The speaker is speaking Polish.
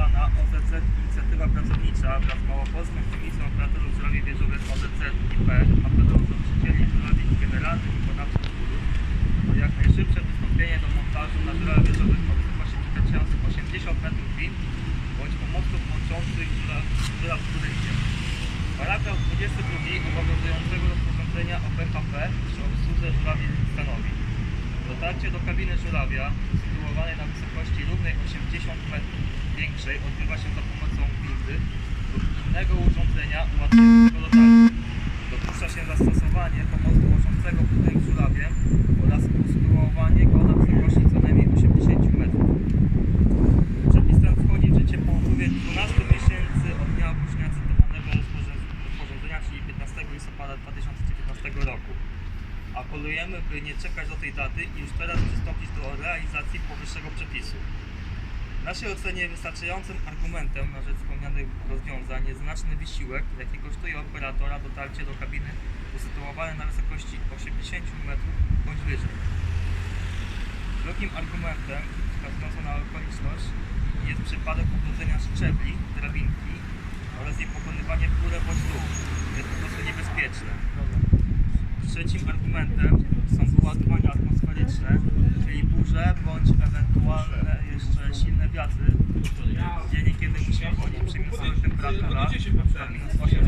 plana OZZ Inicjatywa Pracownicza wraz z Małopolską Komisją Operatorów Żurawi Wieżowych OZZ IP apelują do właścicieli żurawi generalnych i zbór o jak najszybsze przystąpienie do montażu na żurawie wieżowych o wysokości przekraczających 80 metrów win bądź pomostów łączących żuraw z budynkiem. Paragraf 22 obowiązującego rozporządzenia o PHP przy obsłudze żurawi stanowi. Dotarcie do kabiny żurawia sytuowanej na wysokości równej 80 metrów większej odbywa się za pomocą windy lub innego urządzenia ułatwiającego dotarcie. Dopuszcza się zastosowanie pomostu łączącego budynek żurawiem oraz usytuowanie go na wysokości co najmniej 80 metrów. Przepis ten wchodzi w życie po upływie 12 miesięcy od dnia ogłoszenia cytowanego rozporząd- rozporządzenia, czyli 15 listopada 2019 roku. Apelujemy, by nie czekać do tej daty i już teraz przystąpić do realizacji powyższego przepisu. Naszej ocenie wystarczającym argumentem na rzecz wspomnianych rozwiązań jest znaczny wysiłek, jaki kosztuje operatora dotarcie do kabiny usytuowanej na wysokości 80 metrów bądź wyżej. Drugim argumentem wskazującym na okoliczność jest przypadek uszkodzenia szczebli, drabinki oraz jej pokonywanie w górę bądź dół. Jest po prostu niebezpieczne. Trzecim argumentem są wyładowania atmosferyczne, czyli burze bądź ewentualne jeszcze wiatry, gdzie niekiedy musimy chodzić przy minusowych temperaturach, na minus 8